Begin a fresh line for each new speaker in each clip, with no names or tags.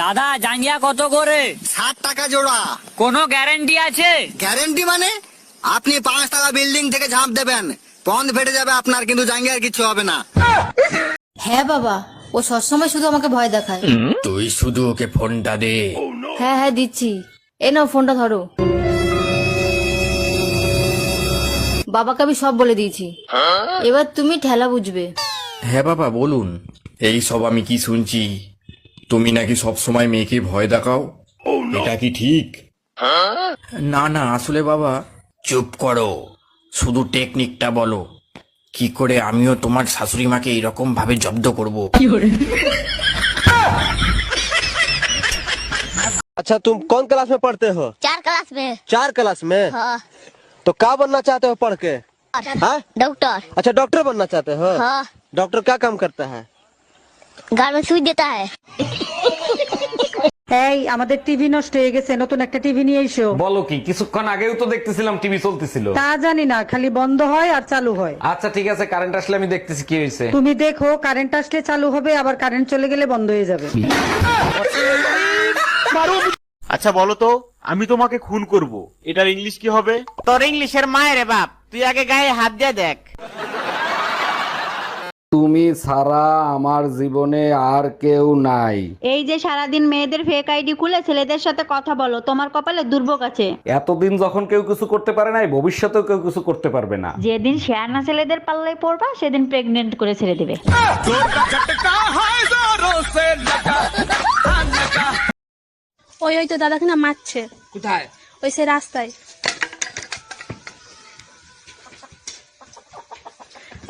দাদা জাঙ্গিয়া কত করে?
ষাট টাকা জোড়া।
কোনো গ্যারেন্টি আছে?
গ্যারেন্টি মানে? আপনি পাঁচ টাকা বিল্ডিং থেকে ঝাঁপ দেবেন পন্দ ফেটে যাবে আপনার কিন্তু জাঙ্গিয়ার কিছু হবে না।
হ্যাঁ বাবা ও সবসময় শুধু আমাকে ভয় দেখায়।
তুই শুধু ওকে ফোনটা দে।
হ্যাঁ হ্যাঁ দিচ্ছি। এ নাও ফোনটা ধরো। বাবাকে আমি সব বলে দিয়েছি। এবার তুমি ঠেলা বুঝবে।
হ্যাঁ বাবা বলুন। এই সব আমি কি শুনছি? তুমি নাকি সব সময় মেয়েকে ভয় দেখাও এটা কি ঠিক না না আসলে বাবা চুপ করো শুধু টেকনিকটা বলো কি করে আমিও তোমার শাশুড়ি মাকে এরকম ভাবে জব্দ করব
अच्छा तुम कौन क्लास में पढ़ते हो
चार क्लास में
चार क्लास में
हाँ
तो क्या बनना चाहते हो पढ़ के हाँ?
डॉक्टर
अच्छा डॉक्टर बनना चाहते हो
हाँ
डॉक्टर क्या काम करता है
घर में सुई देता है
এই আমাদের টিভি নষ্ট হয়ে গেছে নতুন একটা টিভি নিয়ে এসো
বলো কি কিছুক্ষণ আগেও তো দেখতেছিলাম টিভি চলতেছিল
তা জানি না খালি বন্ধ হয় আর চালু হয়
আচ্ছা ঠিক আছে কারেন্ট আসলে আমি দেখতেছি কি হয়েছে
তুমি দেখো কারেন্ট আসলে চালু হবে আবার কারেন্ট চলে গেলে বন্ধ হয়ে যাবে
আচ্ছা বলো তো আমি তোমাকে খুন করব এটার ইংলিশ কি হবে
তোর ইংলিশের মায়ের বাপ তুই আগে গায়ে হাত দিয়ে দেখ
তুমি ছাড়া আমার জীবনে আর কেউ নাই।
এই যে সারাদিন মেয়েদের ফেক আইডি খুলে ছেলেদের সাথে কথা বলো তোমার কপালে দুর্ভোগ আছে।
এতদিন যখন কেউ কিছু করতে পারে নাই ভবিষ্যতেও কেউ কিছু করতে পারবে না।
যেদিন শেয়ানা ছেলেদের পাল্লায় পড়বা সেদিন প্রেগনেন্ট করে ছেড়ে দিবে।
ওই ওই তো দাদাকে না মারছে।
কোথায়?
ওই সে রাস্তায়।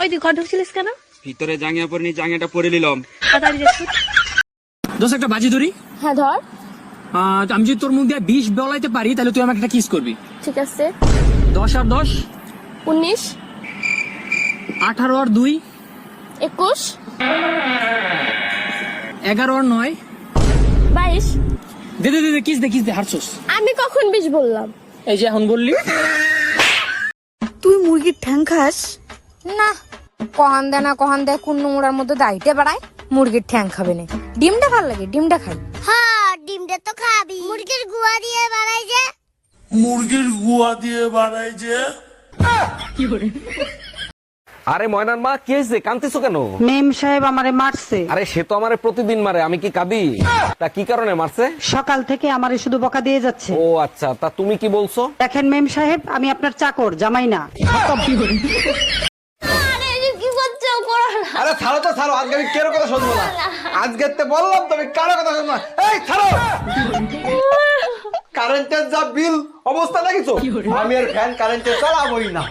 ওই তুই ঘর ঢুকছিলিস কেন?
ভিতরে জাঙ্গিয়া পরে নি জাঙ্গিয়াটা পরে নিলাম।
দোষ একটা বাজি ধরি?
হ্যাঁ ধর।
আহ, আমি যদি তোর মুখ দিয়ে বিষ বলাইতে পারি তাহলে তুই আমাকে একটা কিস করবি।
ঠিক আছে।
দশ আর দশ?
উনিশ।
আঠারো আর দুই?
একুশ।
এগারো আর নয়?
বাইশ।
দে দে দে দে কিস দে কিস দে হারছোস।
আমি কখন বিশ বললাম?
এই যে এখন বললি।
তুই মুরগির ঠ্যাং খাস?
না। কহান দেয় না কহান দেয় কোন নোংরার মধ্যে দাইতে বাড়ায় মুরগির ঠ্যাং খাবে না। ডিমটা ভালো লাগে ডিমটা খাই।
হ্যাঁ ডিমটা তো খাবি। মুরগির গুয়া দিয়ে বানাই যে। মুরগির গুয়া দিয়ে বাড়াই যে।
আরে ময়নার মা কি হয়েছে? কান্তিছো কেন?
মেম সাহেব আমারে মারছে।
আরে সে তো আমারে প্রতিদিন মারে আমি কি কাঁদি? তা কি কারণে মারছে?
সকাল থেকে আমারে শুধু বকা দিয়ে যাচ্ছে।
ও আচ্ছা তা তুমি কি বলছো?
দেখেন মেম সাহেব আমি আপনার চাকর জামাই না।
ছাড়ো তো ছাড়ো। আজকে আমি কেরো কথা শুনব না। আজকে তো বললাম তুমি কারও কথা শুনব না। এই ছাড়ো। কারেন্টের যা বিল অবস্থা দেখিছো? আমি আর ফ্যান কারেন্টে চালাবোই না।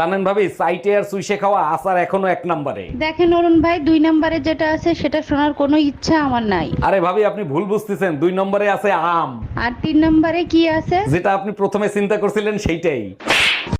জানেন ভাবি সাইটে আর সুইসে খাওয়া আসার এখনও এক নম্বরে।
দেখেন অরুণ ভাই দুই নম্বরে যেটা আছে সেটা শোনার কোনো ইচ্ছা আমার নাই।
আরে ভাবি আপনি ভুল বুঝতেছেন। দুই নম্বরে আছে আম।
আর তিন নম্বরে কি আছে?
যেটা আপনি প্রথমে চিন্তা করছিলেন সেইটাই।